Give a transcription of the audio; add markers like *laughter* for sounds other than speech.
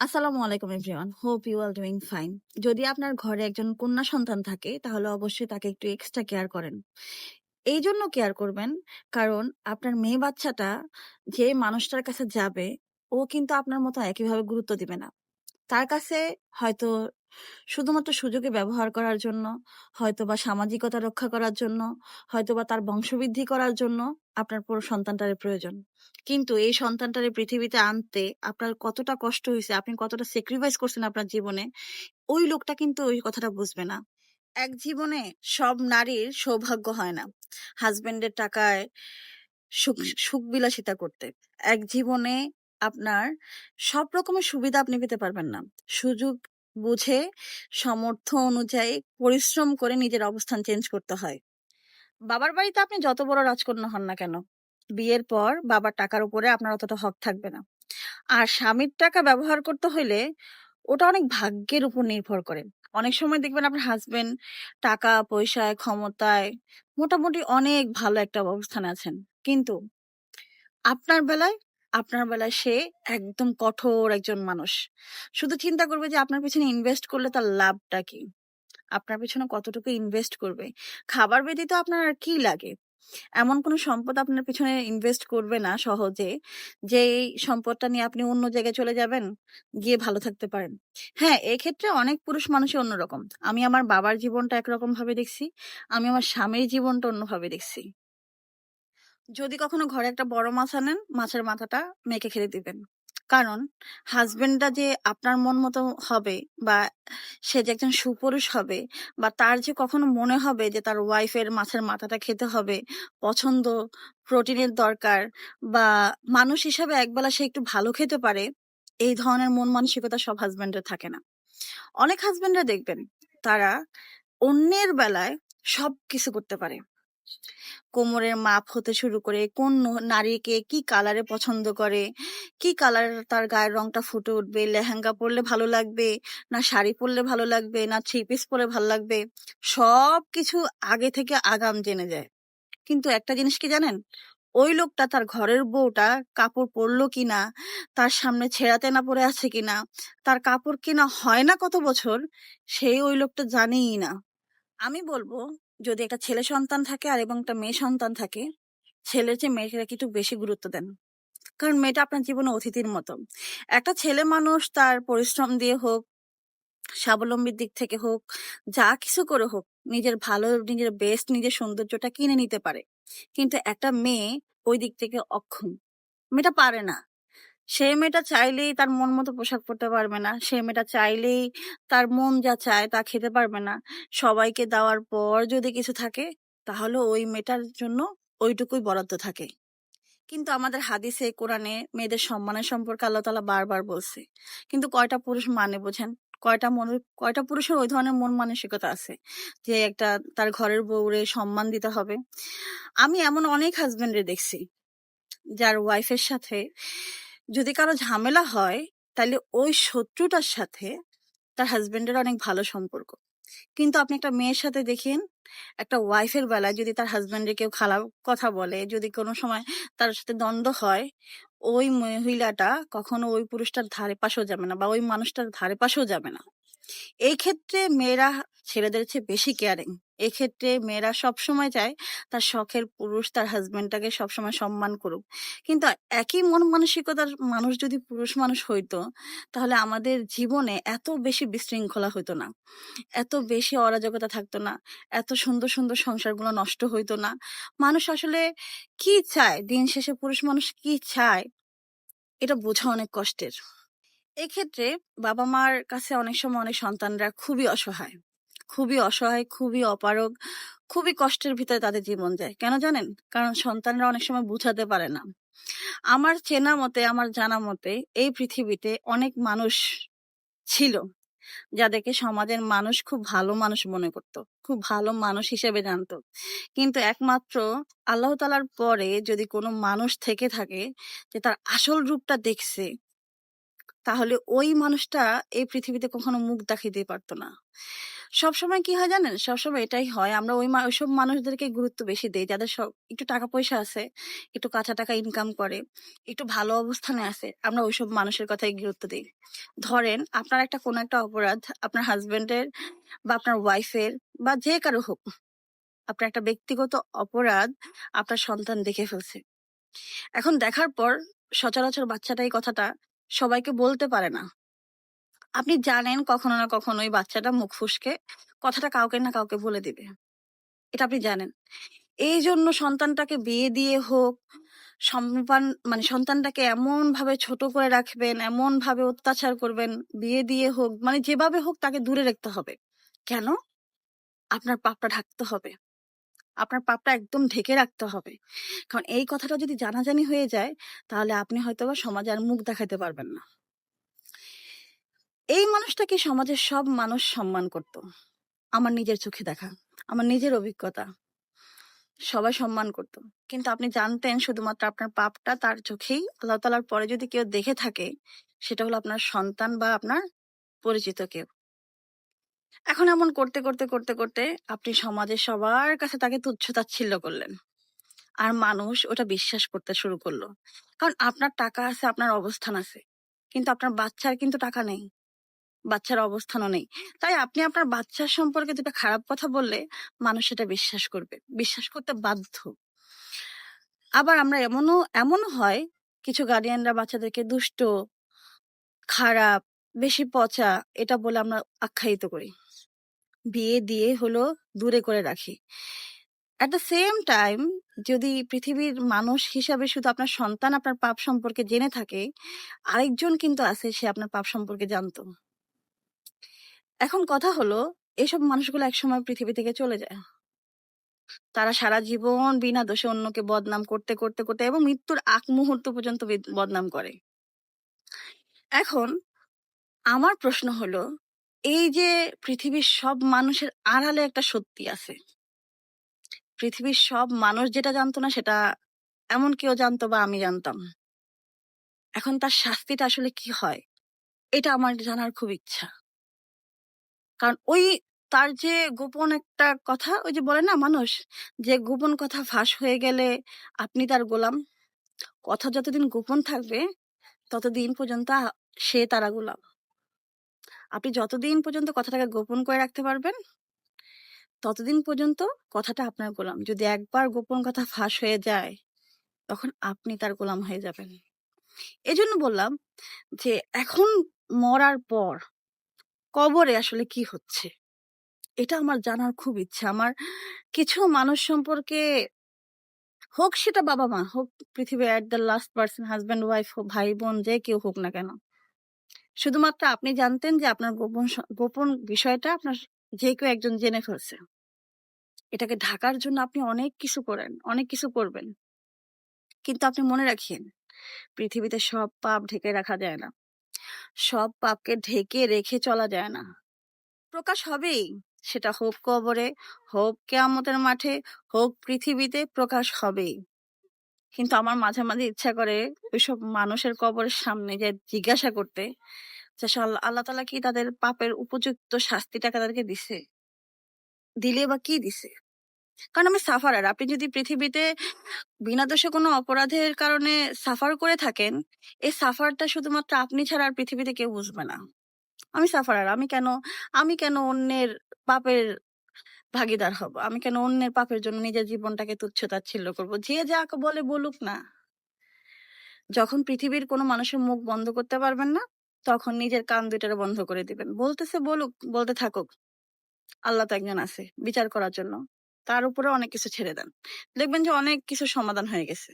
আসসালামু আলাইকুম everyone hope you are doing fine যদি আপনার ঘরে একজন কন্যা সন্তান থাকে, তাহলে অবশ্যই তাকে একটু এক্সট্রা কেয়ার করেন। এই জন্য কেয়ার করবেন, কারণ আপনার মেয়ে বাচ্চাটা যে মানুষটার কাছে যাবে, ও কিন্তু আপনার মতো একইভাবে গুরুত্ব দিবে না। তার কাছে হয়তো শুধুমাত্র সুযোগে ব্যবহার করার জন্য হয়তোবা সামাজিকতা রক্ষা করার জন্য হয়তোবা তার বংশবৃদ্ধি করার জন্য আপনার পুরো সন্তানটারে প্রয়োজন। কিন্তু এই সন্তানটারে পৃথিবীতে আনতে আপনার কতটা কষ্ট হয়েছে আপনি কতটা স্যাক্রিফাইস করছেন আপনার জীবনে ওই লোকটা কিন্তু ওই কথাটা বুঝবে না। এক জীবনে সব নারীর সৌভাগ্য হয় না হাজবেন্ডের টাকায় সুখ সুখ বিলাসিতা করতে। এক জীবনে আপনার সব রকমের সুবিধা আপনি পেতে পারবেন না। সুযোগ বুঝে সমর্থ অনুযায়ী পরিশ্রম করে নিজের অবস্থান চেঞ্জ করতে হয়। বাবার বাড়িতে আপনি যত বড় রাজকন্যা হন না কেন, বিয়ের পর বাবার টাকার উপরে আপনার অতটা হক থাকবে না। আর স্বামীর টাকা ব্যবহার করতে হইলে ওটা অনেক ভাগ্যের উপর নির্ভর করে। অনেক সময় দেখবেন আপনার হাজবেন্ড টাকা পয়সায় ক্ষমতায় মোটামুটি অনেক ভালো একটা অবস্থানে আছেন। কিন্তু আপনার বেলায় আপনার বেলায় সে একদম কঠোর একজন মানুষ। শুধু চিন্তা করবে যে আপনার পিছনে ইনভেস্ট করলে তার লাভটা কি? আপনার পিছনে কতটুকু ইনভেস্ট করবে? খাবার ব্যতীত আপনার আর কি লাগে? এমন কোনো সম্পদ আপনার পিছনে ইনভেস্ট করবে না সহজে, যে এই সম্পদটা নিয়ে আপনি অন্য জায়গায় চলে যাবেন, গিয়ে ভালো থাকতে পারেন। হ্যাঁ এক্ষেত্রে অনেক পুরুষ মানুষই অন্যরকম। আমি আমার বাবার জীবনটা একরকম ভাবে দেখছি, আমি আমার স্বামীর জীবনটা অন্যভাবে দেখছি। যদি কখনো ঘরে একটা বড় মাছ আনেন, মাছের মাথাটা মেখে খেতে দিবেন। কারণ হাজবেন্ডটা যে আপনার মন মতো হবে বা সে যে একজন সুপুরুষ হবে বা তার যে কখনো মনে হবে যে তার ওয়াইফের মাছের মাথাটা খেতে হবে, পছন্দ, প্রোটিনের দরকার বা মানুষ হিসাবে একবেলা সে একটু ভালো খেতে পারে, এই ধরনের মন মানসিকতা সব হাজবেন্ডের থাকে না। অনেক হাজবেন্ডরা দেখবেন তারা অন্যের বেলায় সব কিছু করতে পারে। কোমরের মাপ হতে শুরু করে কোন নারীকে কি কালারে পছন্দ করে? কি কালার তার গায়ের রংটা ফুটে উঠবে? লেহেঙ্গা পরলে ভালো লাগবে? না শাড়ি পরলে ভালো লাগবে? না থ্রি পিস পরে ভালো লাগবে? সব কিছু আগে থেকে আগাম জেনে যায়। কিন্তু একটা জিনিস কি জানেন? ওই লোকটা তার ঘরের বউটা কাপড় পরলো কিনা? তার সামনে ছেঁড়াতে না পরে আছে কিনা? তার কাপড় কিনা হয় না কত বছর? সেই ওই লোকটা জানেই না। আমি বলব, যদি একটা ছেলে সন্তান থাকে আর এবং একটা মেয়ে সন্তান থাকে, ছেলের চেয়ে মেয়েকে একটু বেশি গুরুত্ব দেন। কারণ মেয়েটা আপনার জীবনে অতিথির মতো। একটা ছেলে মানুষ তার পরিশ্রম দিয়ে হোক, স্বাবলম্বীর দিক থেকে হোক, যা কিছু করে হোক, নিজের ভালো, নিজের বেস্ট নিজের সৌন্দর্যটা কিনে নিতে পারে। কিন্তু একটা মেয়ে ওই দিক থেকে অক্ষম। মেয়েটা পারে না। সে মেয়েটা চাইলেই তার মন মতো পোশাক পরতে পারবে না। সে মেয়েটা চাইলেই তার মন যা চায় তা খেতে পারবে না। সবাইকে দেওয়ার পর যদি কিছু থাকে, তাহলে ওই মেয়েটার জন্য ওইটুকুই বরাদ্দ থাকে। কিন্তু আমাদের হাদিসে, কোরআনে মেয়েদের সম্মানের সম্পর্কে আল্লাহ তালা বারবার বলছে। কিন্তু কয়টা পুরুষ মানে বোঝেন? কয়টা মন, কয়টা পুরুষের ওই ধরনের মন মানসিকতা আছে? যে একটা তার ঘরের বউরে সম্মান দিতে হবে। আমি এমন অনেক হাজবেন্ডে দেখছি, যার ওয়াইফের সাথে যদি কারও ঝামেলা হয় তাহলে ওই শত্রুটার সাথে তার হাজবেন্ডের অনেক ভালো সম্পর্ক। কিন্তু আপনি একটা মেয়ের সাথে দেখেন, একটা ওয়াইফের বেলায় যদি তার হাজবেন্ডে কেউ খারাপ কথা বলে, যদি কোনো সময় তার সাথে দ্বন্দ্ব হয়, ওই মহিলাটা কখনো ওই পুরুষটার ধারে পাশেও যাবে না বা ওই মানুষটার ধারে পাশেও যাবে না। এই ক্ষেত্রে মেয়েরা ছেলেদের চেয়ে বেশি কেয়ারিং এক্ষেত্রে মেয়েরা সবসময় চায় তার শখের পুরুষ তার হাজবেন্ডটাকে সবসময় সম্মান করুক। কিন্তু একই মন মানসিকতার মানুষ যদি পুরুষ মানুষ হইতো, তাহলে আমাদের জীবনে এত বেশি বিশৃঙ্খলা হইতো না। এত বেশি অরাজকতা থাকতো না। এত সুন্দর সুন্দর সংসারগুলো নষ্ট হইতো না। মানুষ আসলে কি চায়? দিন শেষে পুরুষ মানুষ কি চায়? এটা বোঝা অনেক কষ্টের। এক্ষেত্রে বাবা মার কাছে অনেক সময় অনেক সন্তানরা খুবই অসহায়। খুবই অসহায়, খুবই অপারগ, খুবই কষ্টের ভিতরে তাদের জীবন যায়। কেন জানেন? কারণ সন্তানরা অনেক সময় বুঝাতে পারে না। আমার চেনা মতে, আমার জানা মতে, এই পৃথিবীতে অনেক মানুষ ছিল যাদেরকে সমাজের মানুষ খুব ভালো মানুষ মনে করত, খুব ভালো মানুষ হিসেবে জানতো। কিন্তু একমাত্র আল্লাহ তালার পরে যদি কোনো মানুষ থেকে থাকে যে তার আসল রূপটা দেখছে তাহলে ওই মানুষটা এই পৃথিবীতে কখনো মুখ দেখাইতে পারতো না সবসময় কি হয় জানেন? সবসময় এটাই হয়। আমরা ওই ওইসব মানুষদেরকে গুরুত্ব বেশি দেই যাদের সব একটু টাকা-পয়সা আছে, একটু কাঁচা টাকা ইনকাম করে, একটু ভালো অবস্থানে আছে। আমরা ওইসব মানুষের কথাই গুরুত্ব দিই ধরেন আপনার একটা কোনো একটা অপরাধ আপনার হাজবেন্ডের বা আপনার ওয়াইফের বা যে কারও হোক, আপনার একটা ব্যক্তিগত অপরাধ আপনার সন্তান দেখে ফেলছে। এখন দেখার পর সচরাচর বাচ্চাটা এই কথাটা সবাইকে বলতে পারে না। আপনি জানেন কখনো না কখনো ওই বাচ্চাটা মুখ ফসকে কথাটা কাউকে না কাউকে বলে দিবে। এটা আপনি জানেন। এই জন্য সন্তানটাকে বিয়ে দিয়ে হোক, সম্মান মানে সন্তানটাকে এমনভাবে ছোট করে রাখবেন, এমনভাবে অত্যাচার করবেন, বিয়ে দিয়ে হোক, মানে যেভাবে হোক তাকে দূরে রাখতে হবে। কেন? আপনার পাপটা ঢাকতে হবে। আপনার পাপটা একদম ঢেকে রাখতে হবে। কারণ এই কথাটা যদি জানাজানি হয়ে যায়, তাহলে আপনি হয়তো বা সমাজে আর মুখ দেখাতে পারবেন না। এই মানুষটাকে সমাজের সব মানুষ সম্মান করত। আমার নিজের চোখে দেখা, আমার নিজের অভিজ্ঞতা। সবাই সম্মান করত। কিন্তু আপনি জানতেন শুধুমাত্র আপনার পাপটা তার চোখেই আল্লাহ তাআলার পরে যদি কেউ দেখে থাকে, সেটা হলো আপনার সন্তান বা আপনার পরিচিত কেউ। এখন এমন করতে, করতে, করতে, করতে আপনি সমাজের সবার কাছে তাকে তুচ্ছ-তাচ্ছিল্য করলেন। আর মানুষ ওটা বিশ্বাস করতে শুরু করল। কারণ আপনার টাকা আছে, আপনার অবস্থান আছে। কিন্তু আপনার বাচ্চার কিন্তু টাকা নেই। বাচ্চার অবস্থানও নেই। তাই আপনি আপনার বাচ্চার সম্পর্কে দুটো খারাপ কথা বললে মানুষ সেটা বিশ্বাস করবে। বিশ্বাস করতে বাধ্য। আবার আমরা এমনও এমনও হয় কিছু গার্ডিয়ানরা বাচ্চাদেরকে দুষ্ট, খারাপ, বেশি পচা এটা বলে আমরা আখ্যায়িত করি। বিয়ে দিয়ে হলো দূরে করে রাখি। এট দ্য সেম টাইম যদি পৃথিবীর মানুষ হিসাবে শুধু আপনার সন্তান আপনার পাপ সম্পর্কে জেনে থাকে, আরেকজন কিন্তু আছে সে আপনার পাপ সম্পর্কে জানতো। এখন কথা হলো এসব মানুষগুলো একসময় পৃথিবী থেকে চলে যায়। তারা সারা জীবন বিনা দোষে অন্যকে বদনাম করতে, করতে, করতে এবং মৃত্যুর আগ মুহূর্ত পর্যন্ত বদনাম করে। এখন আমার প্রশ্ন হলো, এই যে পৃথিবীর সব মানুষের আড়ালে একটা সত্যি আছে। পৃথিবীর সব মানুষ যেটা জানতো না সেটা এমন কেউ জানতো বা আমি জানতাম। এখন তার শাস্তিটা আসলে কি হয়? এটা আমার জানার খুব ইচ্ছা। কারণ ওই তার যে গোপন একটা কথা, ওই যে বলে না মানুষ, যে গোপন কথা ফাঁস হয়ে গেলে আপনি তার গোলাম। কথা যতদিন গোপন থাকবে, ততদিন পর্যন্ত সে তারা গোলাম। আপনি যতদিন পর্যন্ত কথাটাকে গোপন করে রাখতে পারবেন ততদিন পর্যন্ত কথাটা আপনার গোলাম। যদি একবার গোপন কথা *laughs* ফাঁস হয়ে যায়, তখন আপনি তার গোলাম হয়ে যাবেন। এজন্য বললাম যে এখন মরার পর কবরে আসলে কি হচ্ছে? এটা আমার জানার খুব ইচ্ছা। আমার কিছু মানুষ সম্পর্কে হোক সেটা বাবা-মা, হোক পৃথিবীর at the last person husband wife হোক, ভাই-বোন যে কেউ হোক না কেন। শুধুমাত্র আপনি জানতেন যে আপনার গোপন গোপন বিষয়টা আপনার যে কেউ একজন জেনে ফেলছে। এটাকে ঢাকার জন্য আপনি অনেক কিছু করেন, অনেক কিছু করবেন। কিন্তু আপনি মনে রাখিয়েন, পৃথিবীতে সব পাপ ঢেকে রাখা যায় না। সব পাপকে ঢেকে রেখে চলা যায় না। প্রকাশ হবেই। সেটা হোক কবরে, হোক কেয়ামতের মাঠে, হোক পৃথিবীতে প্রকাশ হবেই। কিন্তু আমার মাঝে, মাঝে ইচ্ছা করে ওইসব মানুষের কবরের সামনে যেয়ে জিজ্ঞাসা করতে যে আল্লাহ তাআলা কি তাদের পাপের উপযুক্ত শাস্তিটাকে তাদেরকে দিছে? দিলে বা কি দিছে? কারণ আমি সাফারার। আপনি যদি পৃথিবীতে বিনা দোষে কোনো অপরাধের কারণে সাফার করে থাকেন, এই সাফারটা শুধুমাত্র আপনি ছাড়া আর পৃথিবীতে কেউ বুঝবে না। আমি সাফারার। আমি কেন আমি কেন অন্যের পাপের ভাগীদার হব? আমি কেন অন্যের পাপের জন্য নিজের জীবনটাকে তুচ্ছ-তাচ্ছিল্য করব? যে যা বলে বলুক না। যখন পৃথিবীর কোনো মানুষের মুখ বন্ধ করতে পারবেন না, তখন নিজের কান দুইটারে বন্ধ করে দিবেন। বলতেছে বলুক, বলতে থাকুক। আল্লাহ তো একজন আছে বিচার করার জন্য। তার উপরে অনেক কিছু ছেড়ে দেন। দেখবেন যে অনেক কিছু সমাধান হয়ে গেছে।